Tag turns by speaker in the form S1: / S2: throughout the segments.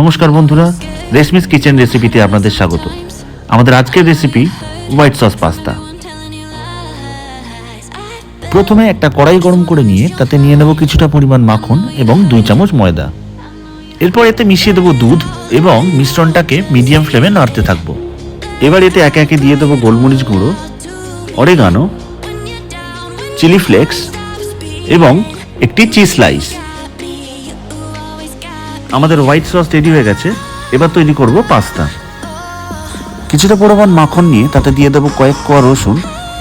S1: নমস্কার বন্ধুরা, রেশমিস কিচেন রেসিপিতে আপনাদের স্বাগত। আমাদের আজকের রেসিপি হোয়াইট সস পাস্তা। প্রথমে একটা কড়াই গরম করে নিয়ে তাতে নিয়ে নেব কিছুটা পরিমাণ মাখন এবং দুই চামচ ময়দা। এরপর এতে মিশিয়ে দেবো দুধ এবং মিশ্রণটাকে মিডিয়াম ফ্লেমে নাড়তে থাকব। এবার এতে একে একে দিয়ে দেবো গোলমরিচ গুঁড়ো, অরেগানো, চিলি ফ্লেক্স এবং একটি চিজ স্লাইস। আমাদের হোয়াইট সস রেডি হয়ে গেছে। এবার তৈরি করব পাস্তা। কিছুটা পরিমাণ মাখন নিয়ে তাতে দিয়ে দেবো কয়েক কোয়া রসুন,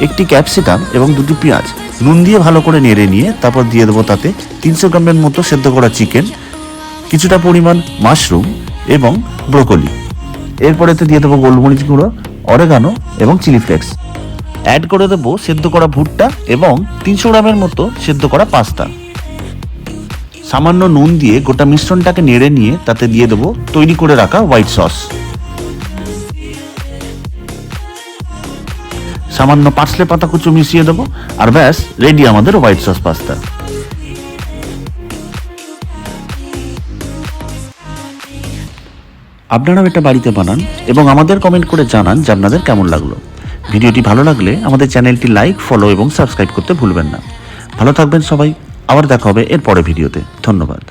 S1: একটি ক্যাপসিকাম এবং দুটি পেঁয়াজ। নুন দিয়ে ভালো করে নেড়ে নিয়ে তারপর দিয়ে দেবো তাতে তিনশো গ্রামের মতো সেদ্ধ করা চিকেন, কিছুটা পরিমাণ মাশরুম এবং ব্রোকলি। এরপর এতে দিয়ে দেবো গোলমরিচ গুঁড়ো, অরেগানো এবং চিলি ফ্লেক্স। অ্যাড করে দেবো সেদ্ধ করা ভুট্টা এবং তিনশো গ্রামের মতো সেদ্ধ করা পাস্তা। সামান্য নুন দিয়ে গোটা মিশ্রণটাকে নেড়ে নিয়ে তাতে দিয়ে দেবো তৈরি করে রাখা হোয়াইট সস। সামান্য পাঁচলে পাতা কুচো মিশিয়ে দেবো, আর ব্যাস রেডি আমাদের হোয়াইট সস পাস্তা। আপনারাও এটা বাড়িতে বানান এবং আমাদের কমেন্ট করে জানান যে আপনাদের কেমন লাগল। ভিডিওটি ভালো লাগলে আমাদের চ্যানেলটি লাইক, ফলো এবং সাবস্ক্রাইব করতে ভুলবেন না। ভালো থাকবেন সবাই। আবার দেখা হবে এর পরে ভিডিওতে। ধন্যবাদ।